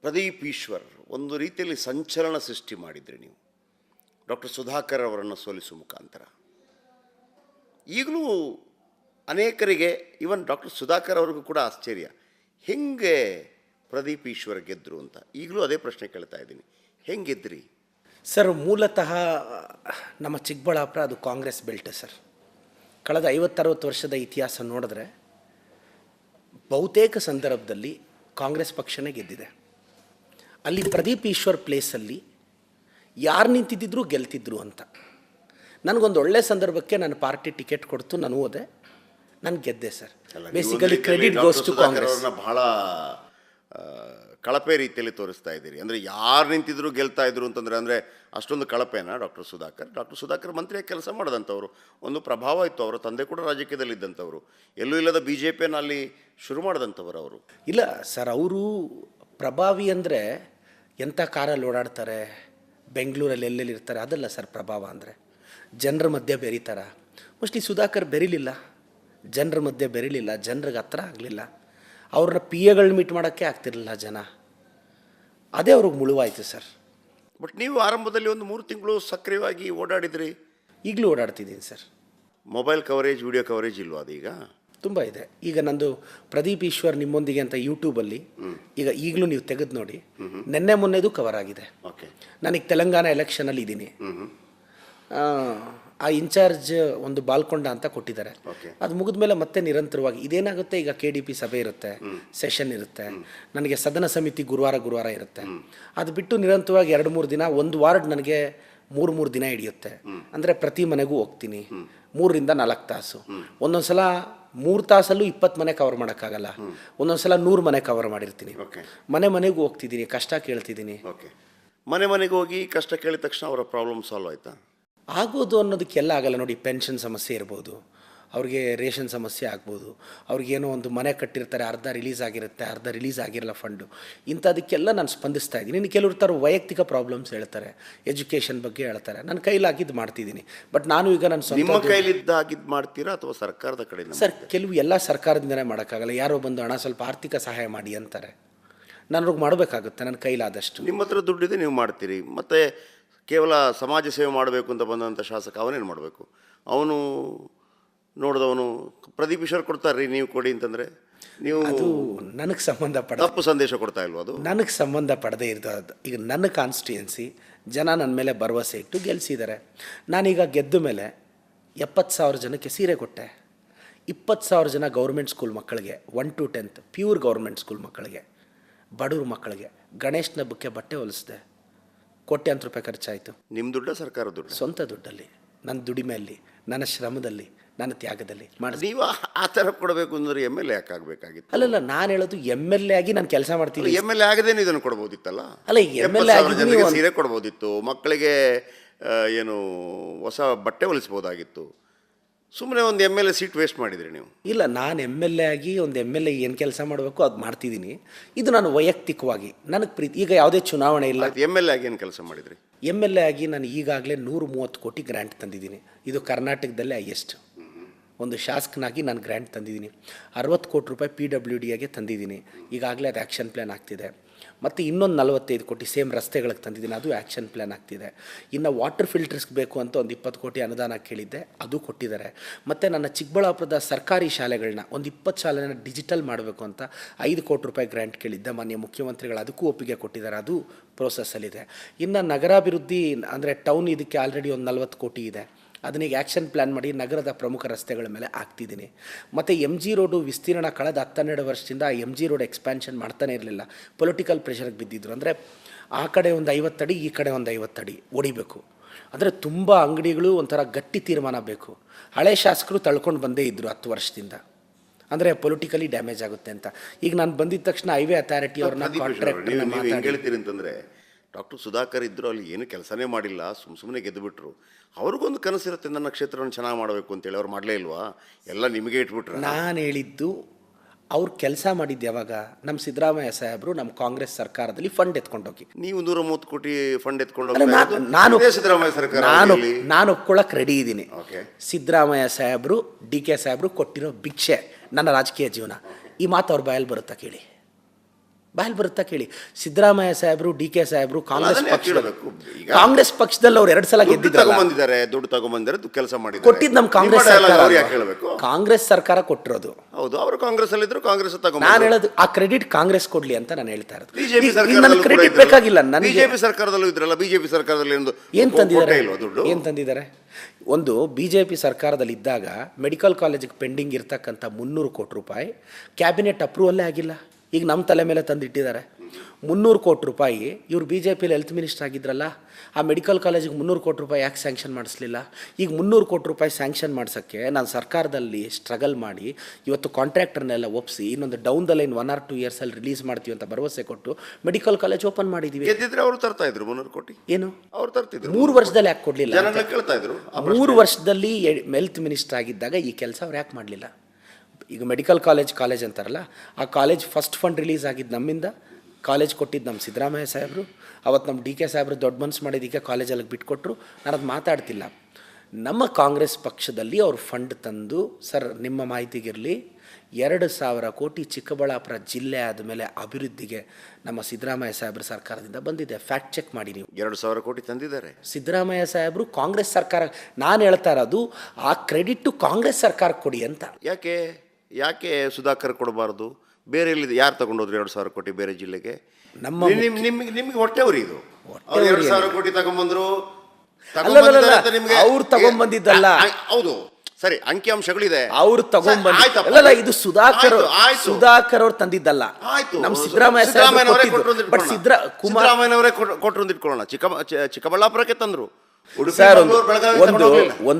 ಪ್ರದೀಪ್ ಈಶ್ವರ್ ಒಂದು ರೀತಿಯಲ್ಲಿ ಸಂಚಲನ ಸೃಷ್ಟಿ ಮಾಡಿದ್ರಿ ನೀವು. ಡಾಕ್ಟರ್ ಸುಧಾಕರ್ ಅವರನ್ನು ಸೋಲಿಸುವ ಮುಖಾಂತರ. ಈಗಲೂ ಅನೇಕರಿಗೆ ಇವನ್ ಡಾಕ್ಟರ್ ಸುಧಾಕರ್ ಅವ್ರಿಗೂ ಕೂಡ ಆಶ್ಚರ್ಯ. ಹೆಂಗೆ ಪ್ರದೀಪ್ ಈಶ್ವರ್ ಗೆದ್ದರು ಅಂತ? ಈಗಲೂ ಅದೇ ಪ್ರಶ್ನೆ ಕೇಳ್ತಾ ಇದ್ದೀನಿ. ಹೆಂಗೆ ಗೆದ್ರಿ ಸರ್ ಮೂಲತಃ, ನಮ್ಮ ಚಿಕ್ಕಬಳ್ಳಾಪುರ, ಅದು ಕಾಂಗ್ರೆಸ್ ಬೆಲ್ಟ್ ಸರ್. ಕಳೆದ ಐವತ್ತರವತ್ತು ವರ್ಷದ ಇತಿಹಾಸ ನೋಡಿದ್ರೆ, ಬಹುತೇಕ ಸಂದರ್ಭದಲ್ಲಿ ಕಾಂಗ್ರೆಸ್ ಪಕ್ಷನೇ ಗೆದ್ದಿದೆ. ಅಲ್ಲಿ ಪ್ರದೀಪ್ ಈಶ್ವರ್ ಪ್ಲೇಸಲ್ಲಿ ಯಾರು ನಿಂತಿದ್ದಿದ್ರು ಗೆಲ್ತಿದ್ರು ಅಂತ. ನನಗೊಂದು ಒಳ್ಳೆ ಸಂದರ್ಭಕ್ಕೆ ನಾನು ಪಾರ್ಟಿ ಟಿಕೆಟ್ ಕೊಡ್ತು ನಾನು ಹೋದೆ. ನಾನು ಗೆದ್ದೆ sir. Basically credit goes to Congress ಬಹಳ ಕಳಪೆ ರೀತಿಯಲ್ಲಿ ತೋರಿಸ್ತಾ ಇದ್ದೀರಿ. ಅಂದರೆ ಯಾರು ನಿಂತಿದ್ರು ಗೆಲ್ತಾ ಇದ್ರು ಅಂತಂದರೆ ಅಂದರೆ ಅಷ್ಟೊಂದು ಕಳಪೆನಾ ಡಾಕ್ಟರ್ ಸುಧಾಕರ್? ಡಾಕ್ಟರ್ ಸುಧಾಕರ್ ಮಂತ್ರಿಯಾಗಿ ಕೆಲಸ ಮಾಡಿದಂಥವ್ರು. ಒಂದು ಪ್ರಭಾವ ಇತ್ತು ಅವರ ತಂದೆ ಕೂಡ ರಾಜಕೀಯದಲ್ಲಿ ಇದ್ದಂಥವ್ರು ಎಲ್ಲೂ ಇಲ್ಲದ ಬಿ ಜೆ ಪಿಯನ್ನು ಅಲ್ಲಿ ಶುರು ಮಾಡಿದಂಥವ್ರು ಅವರು. ಇಲ್ಲ ಸರ್ ಅವರು ಪ್ರಭಾವಿ ಅಂದರೆ ಎಂಥ ಕಾರಲ್ಲಿ ಓಡಾಡ್ತಾರೆ? ಬೆಂಗಳೂರಲ್ಲಿ ಎಲ್ಲೆಲ್ಲಿ ಇರ್ತಾರೆ? ಅದಲ್ಲ ಸರ್ ಪ್ರಭಾವ ಅಂದರೆ. ಜನರ ಮಧ್ಯೆ ಬೆರೀತಾರ? ಮೋಸ್ಟ್ಲಿ ಸುಧಾಕರ್ ಬೆರೀಲಿಲ್ಲ. ಜನರ ಮಧ್ಯೆ ಬೆರೀಲಿಲ್ಲ. ಜನರಿಗೆ ಹತ್ರ ಆಗಲಿಲ್ಲ. ಅವ್ರನ್ನ ಪಿ ಎಗಳನ್ನ ಮೀಟ್ ಮಾಡೋಕ್ಕೆ ಆಗ್ತಿರಲಿಲ್ಲ ಜನ. ಅದೇ ಅವ್ರಿಗೆ ಮುಳುವಾಯಿತು ಸರ್. ಬಟ್ ನೀವು ಆರಂಭದಲ್ಲಿ ಒಂದು ಮೂರು ತಿಂಗಳು ಸಕ್ರಿಯವಾಗಿ ಓಡಾಡಿದ್ರಿ? ಈಗಲೂ ಓಡಾಡ್ತಿದ್ದೀನಿ sir. Mobile coverage video coverage ಇಲ್ವಾ ಅದೀಗ? ತುಂಬ ಇದೆ. ಈಗ ನಂದು ಪ್ರದೀಪ್ ಈಶ್ವರ್ ನಿಮ್ಮೊಂದಿಗೆ ಅಂತ ಯೂಟ್ಯೂಬಲ್ಲಿ ಈಗ ಈಗಲೂ ನೀವು ತೆಗೆದು ನೋಡಿ. ನಿನ್ನೆ ಮೊನ್ನೆದು ಕವರ್ ಆಗಿದೆ. ಓಕೆ ನನಗೆ ತೆಲಂಗಾಣ ಎಲೆಕ್ಷನಲ್ಲಿ ಇದ್ದೀನಿ. ಆ, ಇನ್ಚಾರ್ಜ್ ಒಂದು ಬಾಲ್ಕೊಂಡ ಅಂತ ಕೊಟ್ಟಿದ್ದಾರೆ. ಅದು ಮುಗಿದ ಮೇಲೆ ಮತ್ತೆ ನಿರಂತರವಾಗಿ ಇದೇನಾಗುತ್ತೆ? ಈಗ ಕೆ ಡಿ ಪಿ ಸಭೆ ಇರುತ್ತೆ ಸೆಷನ್ ಇರುತ್ತೆ ನನಗೆ ಸದನ ಸಮಿತಿ ಗುರುವಾರ ಗುರುವಾರ ಇರುತ್ತೆ. ಅದು ಬಿಟ್ಟು ನಿರಂತರವಾಗಿ ಎರಡು ಮೂರು ದಿನ ಒಂದು ವಾರ್ಡ್ ನನಗೆ ಮೂರು ಮೂರು ದಿನ ಹಿಡಿಯುತ್ತೆ. ಅಂದರೆ ಪ್ರತಿ ಮನೆಗೂ ಹೋಗ್ತೀನಿ. ಮೂರರಿಂದ ನಾಲ್ಕು ತಾಸು. ಒಂದೊಂದು ಸಲ ಮೂರು ತಾಸಲ್ಲೂ ಇಪ್ಪತ್ತು ಮನೆ ಕವರ್ ಮಾಡೋಕ್ಕಾಗಲ್ಲ. ಒಂದೊಂದು ಸಲ ನೂರು ಮನೆ ಕವರ್ ಮಾಡಿರ್ತೀನಿ. ಮನೆ ಮನೆಗೂ ಹೋಗ್ತಿದ್ದೀನಿ ಕಷ್ಟ ಕೇಳ್ತಿದ್ದೀನಿ. ಮನೆ ಮನೆಗೆ ಹೋಗಿ ಕಷ್ಟ ಕೇಳಿದ ತಕ್ಷಣ ಅವರ ಪ್ರಾಬ್ಲಮ್ ಸಾಲ್ವ್ ಆಯ್ತಾ? ಆಗೋದು ಅನ್ನೋದಕ್ಕೆಲ್ಲ ಆಗಲ್ಲ ನೋಡಿ ಪೆನ್ಷನ್ ಸಮಸ್ಯೆ ಇರ್ಬೋದು. ಅವ್ರಿಗೆ ರೇಷನ್ ಸಮಸ್ಯೆ ಆಗ್ಬೋದು. ಅವ್ರಿಗೇನೋ ಒಂದು ಮನೆ ಕಟ್ಟಿರ್ತಾರೆ ಅರ್ಧ ರಿಲೀಸ್ ಆಗಿರುತ್ತೆ ಅರ್ಧ ರಿಲೀಸ್ ಆಗಿರಲ್ಲ ಫಂಡು ಇಂಥದಕ್ಕೆಲ್ಲ ನಾನು ಸ್ಪಂದಿಸ್ತಾ ಇದ್ದೀನಿ. ಇನ್ನು ಕೆಲವರು ಥರ ವೈಯಕ್ತಿಕ ಪ್ರಾಬ್ಲಮ್ಸ್ ಹೇಳ್ತಾರೆ ಎಜುಕೇಷನ್ ಬಗ್ಗೆ ಹೇಳ್ತಾರೆ. ನನ್ನ ಕೈಲಾಗಿದ್ದು ಮಾಡ್ತಿದ್ದೀನಿ. ಬಟ್ ನಾನು ಈಗ ನನ್ನ ನಿಮ್ಮ ಕೈಲಿದ್ದಾಗಿದ್ದು ಮಾಡ್ತೀರಾ ಅಥವಾ ಸರ್ಕಾರದ ಕಡೆ ಸರ್ ಕೆಲವು ಎಲ್ಲ ಸರ್ಕಾರದಿಂದನೇ ಮಾಡೋಕ್ಕಾಗಲ್ಲ. ಯಾರೋ ಬಂದು ಹಣ ಸ್ವಲ್ಪ ಆರ್ಥಿಕ ಸಹಾಯ ಮಾಡಿ ಅಂತಾರೆ. ನಾನು ಅವ್ರಿಗೆ ಮಾಡಬೇಕಾಗುತ್ತೆ ನನ್ನ ಕೈಲಾದಷ್ಟು. ನಿಮ್ಮ ಹತ್ರ ದುಡ್ಡಿದೆ ನೀವು ಮಾಡ್ತೀರಿ. ಮತ್ತು ಕೇವಲ ಸಮಾಜ ಸೇವೆ ಮಾಡಬೇಕು ಅಂತ ಬಂದಂಥ ಶಾಸಕ ಅವನೇನು ಮಾಡಬೇಕು? ಅವನು ನೋಡಿದವನು ಪ್ರದೀಪ್ ಈಶ್ವರ್ ಕೊಡ್ತಾರ್ರಿ ನೀವು ಕೊಡಿ ಅಂತಂದರೆ ನೀವು ಅದು ನನಗೆ ಸಂಬಂಧಪಡ ತಪ್ಪು ಸಂದೇಶ ಕೊಡ್ತಾ ಇಲ್ವ ಅದು? ನನಗೆ ಸಂಬಂಧ ಪಡದೇ ಇರೋದು ಈಗ ನನ್ನ ಕಾನ್ಸ್ಟಿಟ್ಯೂನ್ಸಿ ಜನ ನನ್ನ ಮೇಲೆ ಭರವಸೆ ಇಟ್ಟು ಗೆಲ್ಲಿಸಿದ್ದಾರೆ ನಾನೀಗ ಗೆದ್ದ ಮೇಲೆ ಎಪ್ಪತ್ತು ಸಾವಿರ ಜನಕ್ಕೆ ಸೀರೆ ಕೊಟ್ಟೆ. ಇಪ್ಪತ್ತು ಸಾವಿರ ಜನ ಗೌರ್ಮೆಂಟ್ ಸ್ಕೂಲ್ ಮಕ್ಕಳಿಗೆ one to tenth pure government school ಮಕ್ಕಳಿಗೆ ಬಡವ್ರ ಮಕ್ಕಳಿಗೆ ಗಣೇಶನ ಹಬ್ಬಕ್ಕೆ ಬಟ್ಟೆ ಹೊಲಿಸಿದೆ. ಕೋಟ್ಯಾಂತರ ರೂಪಾಯಿ ಖರ್ಚಾಯಿತು. ನಿಮ್ಮ ದುಡ್ಡ ಸರ್ಕಾರ ದುಡ್ಡು? ಸ್ವಂತ ದುಡ್ಡಲ್ಲಿ ನನ್ನ ದುಡಿಮೆಯಲ್ಲಿ ನನ್ನ ಶ್ರಮದಲ್ಲಿ ನನ್ನ ತ್ಯಾಗದಲ್ಲಿ ಮಾಡಿದೆ ನೀವು ಆ- ಥರ ಕೊಡಬೇಕು ಅಂದ್ರೆ ಎಂ ಎಲ್ ಎ ಯಾಕಾಗಬೇಕಾಗಿತ್ತು ಅಲ್ಲಲ್ಲ ನಾನು ಹೇಳೋದು ಎಂ ಎಲ್ ಎ ಆಗಿ ನಾನು ಕೆಲಸ ಮಾಡ್ತೀನಿ. ಎಂ ಎಲ್ ಎ ಆಗದೇನೆ ಇದನ್ನು ಕೊಡ್ಬೋದಿತ್ತಲ್ಲ? ಅಲ್ಲ, ಎಂ ಎಲ್ ಎ ಜನರಿಗೆ ಸೀರೆ ಕೊಡ್ಬೋದಿತ್ತು ಮಕ್ಕಳಿಗೆ ಏನು ಹೊಸ ಬಟ್ಟೆ ಹೊಲಿಸ್ಬೋದಾಗಿತ್ತು. ಸುಮ್ಮನೆ ಒಂದು M L A seat waste ಮಾಡಿದ್ರಿ ನೀವು. ಇಲ್ಲ ನಾನು ಎಂ ಎಲ್ ಎ ಆಗಿ ಒಂದು ಎಂ ಎಲ್ ಎ ಏನು ಕೆಲಸ ಮಾಡಬೇಕು ಅದು ಮಾಡ್ತಿದ್ದೀನಿ. ಇದು ನಾನು ವೈಯಕ್ತಿಕವಾಗಿ ನನಗೆ ಪ್ರೀತಿ ಈಗ ಯಾವುದೇ ಚುನಾವಣೆ ಇಲ್ಲ. ಎಂ ಎಲ್ ಎ ಆಗಿ ಏನು ಕೆಲಸ ಮಾಡಿದ್ರಿ? ಎಂ ಎಲ್ ಎ ಆಗಿ ನಾನು ಈಗಾಗಲೇ ನೂರು ಮೂವತ್ತು ಕೋಟಿ ಗ್ರ್ಯಾಂಟ್ ತಂದಿದ್ದೀನಿ. ಇದು ಕರ್ನಾಟಕದಲ್ಲೇ ಹೈಯೆಸ್ಟ್ ಒಂದು ಶಾಸಕನಾಗಿ ನಾನು ಗ್ರ್ಯಾಂಟ್ ತಂದಿದ್ದೀನಿ. ಅರವತ್ತು ಕೋಟಿ ರೂಪಾಯಿ ಪಿ ಡಬ್ಲ್ಯೂ ಡಿಯಾಗೆ ತಂದಿದ್ದೀನಿ. ಈಗಾಗಲೇ ಅದು ಆ್ಯಕ್ಷನ್ ಪ್ಲ್ಯಾನ್ ಆಗ್ತಿದೆ. ಮತ್ತು ಇನ್ನೊಂದು ನಲವತ್ತೈದು ಕೋಟಿ ಸೇಮ್ ರಸ್ತೆಗಳಿಗೆ ತಂದಿದ್ದೀನಿ. ಅದು ಆ್ಯಕ್ಷನ್ ಪ್ಲ್ಯಾನ್ ಆಗ್ತಿದೆ. ಇನ್ನು ವಾಟರ್ ಫಿಲ್ಟರ್ಸ್ಗೆ ಬೇಕು ಅಂತ ಒಂದು ಇಪ್ಪತ್ತು ಕೋಟಿ ಅನುದಾನ ಕೇಳಿದ್ದೆ. ಅದು ಕೊಟ್ಟಿದ್ದಾರೆ. ಮತ್ತು ನನ್ನ ಚಿಕ್ಕಬಳ್ಳಾಪುರದ ಸರ್ಕಾರಿ ಶಾಲೆಗಳನ್ನ ಒಂದು ಇಪ್ಪತ್ತು ಶಾಲೆನ ಡಿಜಿಟಲ್ ಮಾಡಬೇಕು ಅಂತ ಐದು ಕೋಟಿ ರೂಪಾಯಿ ಗ್ರ್ಯಾಂಟ್ ಕೇಳಿದ್ದೆ. ಮಾನ್ಯ ಮುಖ್ಯಮಂತ್ರಿಗಳು ಅದಕ್ಕೂ ಒಪ್ಪಿಗೆ ಕೊಟ್ಟಿದ್ದಾರೆ. ಅದು ಪ್ರೋಸೆಸ್ಸಲ್ಲಿದೆ ಇನ್ನು ನಗರಾಭಿವೃದ್ಧಿ ಅಂದರೆ ಟೌನ್ ಇದಕ್ಕೆ ಆಲ್ರೆಡಿ ಒಂದು ನಲ್ವತ್ತು ಕೋಟಿ ಇದೆ. ಅದನ್ನೀಗ ಆ್ಯಕ್ಷನ್ ಪ್ಲ್ಯಾನ್ ಮಾಡಿ ನಗರದ ಪ್ರಮುಖ ರಸ್ತೆಗಳ ಮೇಲೆ ಹಾಕ್ತಿದ್ದೀನಿ. ಮತ್ತು ಎಂ ಜಿ ರೋಡು ವಿಸ್ತೀರ್ಣ ಕಳೆದ ಹತ್ತೆರಡು ವರ್ಷದಿಂದ ಎಂ ಜಿ ರೋಡ್ ಎಕ್ಸ್ಪ್ಯಾನ್ಷನ್ ಮಾಡ್ತಾನೆ ಇರಲಿಲ್ಲ. ಪೊಲಿಟಿಕಲ್ ಪ್ರೆಷರ್ಗೆ ಬಿದ್ದಿದ್ರು. ಅಂದರೆ ಆ ಕಡೆ ಒಂದು ಐವತ್ತಡಿ ಈ ಕಡೆ ಒಂದು ಐವತ್ತಡಿ ಹೊಡಿಬೇಕು ಅಂದರೆ ತುಂಬ ಅಂಗಡಿಗಳು ಒಂಥರ ಗಟ್ಟಿ ತೀರ್ಮಾನ ಬೇಕು. ಹಳೆ ಶಾಸಕರು ತಳ್ಕೊಂಡು ಬಂದೇ ಇದ್ದರು ಹತ್ತು ವರ್ಷದಿಂದ. ಅಂದರೆ ಪೊಲಿಟಿಕಲಿ ಡ್ಯಾಮೇಜ್ ಆಗುತ್ತೆ ಅಂತ. ಈಗ ನಾನು ಬಂದಿದ್ದ ತಕ್ಷಣ ಹೈವೇ ಅಥಾರಿಟಿ ಅವ್ರನ್ನ ಕಾಂಟ್ರಾಕ್ಟ್ ಹೇಳ್ತೀರಿ ಅಂತಂದರೆ ಡಾಕ್ಟರ್ ಸುಧಾಕರ್ ಇದ್ದರು ಅಲ್ಲಿ ಏನು ಕೆಲಸನೇ ಮಾಡಿಲ್ಲ ಸುಮ್ಮ ಸುಮ್ಮನೆ ಗೆದ್ದುಬಿಟ್ರು ಅವ್ರಿಗೊಂದು ಕನಸಿರುತ್ತೆ ನನ್ನ ಕ್ಷೇತ್ರವನ್ನು ಚೆನ್ನಾಗಿ ಮಾಡಬೇಕು ಅಂತೇಳಿ ಅವ್ರು ಮಾಡಲೇ ಇಲ್ವಾ? ಎಲ್ಲ ನಿಮಗೆ ಇಟ್ಬಿಟ್ರು. ನಾನು ಹೇಳಿದ್ದು ಅವ್ರು ಕೆಲಸ ಮಾಡಿದ್ದು ಯಾವಾಗ? ನಮ್ಮ ಸಿದ್ದರಾಮಯ್ಯ ಸಾಹೇಬರು ನಮ್ಮ ಕಾಂಗ್ರೆಸ್ ಸರ್ಕಾರದಲ್ಲಿ ಫಂಡ್ ಎತ್ಕೊಂಡೋಗಿ. ನೀವು ನೂರ ಮೂವತ್ತು ಕೋಟಿ ಫಂಡ್ ಎತ್ಕೊಂಡು ನಾನು ಸಿದ್ದರಾಮಯ್ಯ ಸರ್ಕಾರ ನಾನು. ನಾನು ಒಪ್ಕೊಳ್ಳೋಕೆ ರೆಡಿ ಇದ್ದೀನಿ ಓಕೆ ಸಿದ್ದರಾಮಯ್ಯ ಸಾಹೇಬರು ಡಿ ಕೆ ಸಾಹೇಬರು ಕೊಟ್ಟಿರೋ ಭಿಕ್ಷೆ ನನ್ನ ರಾಜಕೀಯ ಜೀವನ. ಈ ಮಾತು ಅವ್ರ ಬಾಯಲ್ಲಿ ಬರುತ್ತಾ ಕೇಳಿ. ಬಾಯಲ್ಲಿ ಬರುತ್ತಾ ಕೇಳಿ. ಸಿದ್ದರಾಮಯ್ಯ ಸಾಹೇಬರು ಡಿ ಕೆ ಸಾಹೇಬರು ಕಾಂಗ್ರೆಸ್ ಅದನ್ನೇ ಬೇಕು ಕೇಳಬೇಕು. ಈಗ ಕಾಂಗ್ರೆಸ್ ಪಕ್ಷದಲ್ಲಿ ಅವ್ರು ಎರಡು ಸಲ ಗೆದ್ದಿದ್ದಾರೆ ತಗೊಂಬಂದಿದ್ದಾರೆ ದುಡ್ಡು ತಗೊಂಬಂದಿದ್ದಾರೆ ಕೆಲಸ ಮಾಡಿ ಕೊಟ್ಟಿದ್ದು ನಮ್ಮ ಕಾಂಗ್ರೆಸ್ ನಿಮ್ಮ dialogue ಸರ್ಕಾರ ಅವ್ರು ಯಾಕೆ ಅಲ್ವಾ? ಹೇಳಬೇಕು? ಕಾಂಗ್ರೆಸ್ ಸರ್ಕಾರ ಕೊಟ್ಟಿರೋದು. ಹೌದು ಅವರು ಕಾಂಗ್ರೆಸ್ ಅಲ್ಲಿ ಇದ್ರು ಕಾಂಗ್ರೆಸ್ ನಾನು ತಗೊಂಡು ಹೇಳೋದು ಆ ಕ್ರೆಡಿಟ್ ಕಾಂಗ್ರೆಸ್ ಕೊಡ್ಲಿ ಅಂತ ನಾನು ಹೇಳ್ತಾ ಇರೋದು. ಬಿಜೆಪಿ ಈಗ- ಈಗ ನನ್ನ ಕ್ರೆಡಿಟ್ ಬೇಕಾಗಿಲ್ಲ ನನಗೆ ಬಿಜೆಪಿ ಸರ್ಕಾರದಲ್ಲೂ ಇದ್ರಲ್ಲ ಬಿಜೆಪಿ ಸರ್ಕಾರದಲ್ಲಿ ಒಂದು ಏನು ತಂದಿದ್ದಾರೆ? ಇಲ್ವಾ ದುಡ್ಡು? ಏನು ತಂದಿದ್ದಾರೆ? ಒಂದು ಬಿ ಜೆ ಪಿ ಸರ್ಕಾರದಲ್ಲಿ ಇದ್ದಾಗ ಮೆಡಿಕಲ್ ಕಾಲೇಜಿಗೆ ಪೆಂಡಿಂಗ್ ಇರ್ತಕ್ಕಂಥ ಮುನ್ನೂರು ಕೋಟಿ ರೂಪಾಯಿ ಕ್ಯಾಬಿನೆಟ್ ಅಪ್ರೂವಲ್ಲೇ ಆಗಿಲ್ಲ. ಈಗ ನಮ್ಮ ತಲೆ ಮೇಲೆ ತಂದಿಟ್ಟಿದ್ದಾರೆ. ಮುನ್ನೂರು ಕೋಟಿ ರೂಪಾಯಿ ಇವರು ಬಿ ಜೆ ಪಿಲಿ ಹೆಲ್ತ್ ಮಿನಿಸ್ಟರ್ ಆಗಿದ್ರಲ್ಲ ಆ ಮೆಡಿಕಲ್ ಕಾಲೇಜಿಗೆ ಮುನ್ನೂರು ಕೋಟಿ ರೂಪಾಯಿ ಯಾಕೆ ಸ್ಯಾಂಕ್ಷನ್ ಮಾಡಿಸ್ಲಿಲ್ಲ? ಈಗ ಮುನ್ನೂರು ಕೋಟಿ ರೂಪಾಯಿ ಸ್ಯಾಂಕ್ಷನ್ ಮಾಡ್ಸೋಕ್ಕೆ ನಾನು ಸರ್ಕಾರದಲ್ಲಿ ಸ್ಟ್ರಗಲ್ ಮಾಡಿ ಇವತ್ತು ಕಾಂಟ್ರಾಕ್ಟರ್ನೆಲ್ಲ ಒಪ್ಪಿಸಿ ಇನ್ನೊಂದು down the line one or two ಇಯರ್ಸಲ್ಲಿ release ಮಾಡ್ತೀವಿ ಅಂತ ಭರವಸೆ ಕೊಟ್ಟು ಮೆಡಿಕಲ್ ಕಾಲೇಜ್ ಓಪನ್ ಮಾಡಿದ್ದೀವಿ ಗೆದ್ದಿದ್ರೆ ಅವರು ತರ್ತಾ ಇದ್ರು ಮುನ್ನೂರು ಕೋಟಿ. ಏನು? ಅವ್ರು ತರ್ತಿದ್ರು. ಮೂರು ವರ್ಷದಲ್ಲಿ ಯಾಕೆ ಕೊಡಲಿಲ್ಲ ಕೇಳ್ತಾ ಇದ್ರು ಮೂರು ವರ್ಷದಲ್ಲಿ ಹೆಲ್ತ್ ಮಿನಿಸ್ಟರ್ ಆಗಿದ್ದಾಗ ಈ ಕೆಲಸ ಅವ್ರು ಯಾಕೆ ಮಾಡಲಿಲ್ಲ? ಈಗ ಮೆಡಿಕಲ್ ಕಾಲೇಜ್ ಕಾಲೇಜ್ ಅಂತಾರಲ್ಲ ಆ ಕಾಲೇಜ್ ಫಸ್ಟ್ ಫಂಡ್ ರಿಲೀಸ್ ಆಗಿದ್ದು ನಮ್ಮಿಂದ ಕಾಲೇಜ್ ಕೊಟ್ಟಿದ್ದು ನಮ್ಮ ಸಿದ್ದರಾಮಯ್ಯ ಸಾಹೇಬರು ಅವತ್ತು ನಮ್ಮ ಡಿ ಕೆ ಸಾಹೇಬರು ದೊಡ್ಡ ಮನಸ್ಸು ಮಾಡಿದ್ದಕ್ಕೆ ಕಾಲೇಜಲ್ಲಿ ಬಿಟ್ಕೊಟ್ರು. ನಾನು ಅದು ಮಾತಾಡ್ತಿಲ್ಲ. ನಮ್ಮ ಕಾಂಗ್ರೆಸ್ ಪಕ್ಷದಲ್ಲಿ ಅವ್ರ ಫಂಡ್ ತಂದು ಸರ್ ನಿಮ್ಮ ಮಾಹಿತಿಗಿರಲಿ ಎರಡು ಸಾವಿರ ಕೋಟಿ ಚಿಕ್ಕಬಳ್ಳಾಪುರ ಜಿಲ್ಲೆ ಆದಮೇಲೆ ಅಭಿವೃದ್ಧಿಗೆ ನಮ್ಮ ಸಿದ್ದರಾಮಯ್ಯ ಸಾಹೇಬ್ರ ಸರ್ಕಾರದಿಂದ ಬಂದಿದೆ. ಫ್ಯಾಕ್ಟ್ ಚೆಕ್ ಮಾಡಿ ನೀವು. ಎರಡು ಸಾವಿರ ಕೋಟಿ ತಂದಿದ್ದಾರೆ. ಸಿದ್ದರಾಮಯ್ಯ ಸಾಹೇಬರು ಕಾಂಗ್ರೆಸ್ ಸರ್ಕಾರ ನಾನು ಹೇಳ್ತಾ ಇರೋದು ಆ ಕ್ರೆಡಿಟ್ಟು ಕಾಂಗ್ರೆಸ್ ಸರ್ಕಾರಕ್ಕೆ ಕೊಡಿ ಅಂತ. ಯಾಕೆ? ಯಾಕೆ ಸುಧಾಕರ್ ಕೊಡಬಾರ್ದು? ಬೇರೆ ಎಲ್ಲಿದೆ? ಯಾರು ತಗೊಂಡೋದ್ರು ಎರಡು ಸಾವಿರ ಕೋಟಿ ಬೇರೆ ಜಿಲ್ಲೆಗೆ? ನಮ್ಮ ನಿಮ್ ನಿಮ್ಗೆ ನಿಮ್ಗೆ ಹೊಟ್ಟೆ ಉರಿ ಇದು. ಅವ್ರು ಎರಡು ಸಾವಿರ ಕೋಟಿ ತಗೊಂಬಂದ್ರು ಅಲ್ಲಲ್ಲಲ್ಲ, ತಗೊಂಬಂದಿದ್ದಾರೆ ಅಂತ ನಿಮ್ಗೆ ಅವ್ರು ತಗೊಂಬಂದಿದ್ದಲ್ಲ. ಆ, ಆ, ಹೌದು. ಸರಿ ಅಂಕಿಅಂಶಗಳಿದೆ. ಅವ್ರು ಆಯ್ತಪ್ಪ. ಇದು ಸುಧಾಕರ್ ಆಯ್ತು, ಆಯ್ತು. ಸುಧಾಕರ್ ಅವ್ರು ತಂದಿದ್ದಲ್ಲ. ಆಯ್ತು. ನಮ್ಮ ಸಿದ್ದರಾಮಯ್ಯ ಸಿದ್ದರಾಮಯ್ಯನವರೇ ಸಾಹೇಬರು ಕೊಟ್ರು ಅಂತ ಬಟ್ ಇಟ್ಕೊಳ್ಳೋಣ. ಕುಮಾರ್ ಸಿದ್ದರಾಮಯ್ಯನವರೇ ಕೊಟ್ರು ಅಂತ ಇಟ್ಕೊಳ್ಳೋಣ. ಚಿಕ್ಕ ಚಿ- ಚಿಕ್ಕಬಳ್ಳಾಪುರಕ್ಕೆ ತಂದ್ರು. ಉಡುಪಿ ಸರ್ ಒಂದು ಮಂಗಳೂರು, ಬೆಳಗಾವಿ ಒಂದು ಹೋಗ್ಲಿಲ್ಲ. ಒಂದು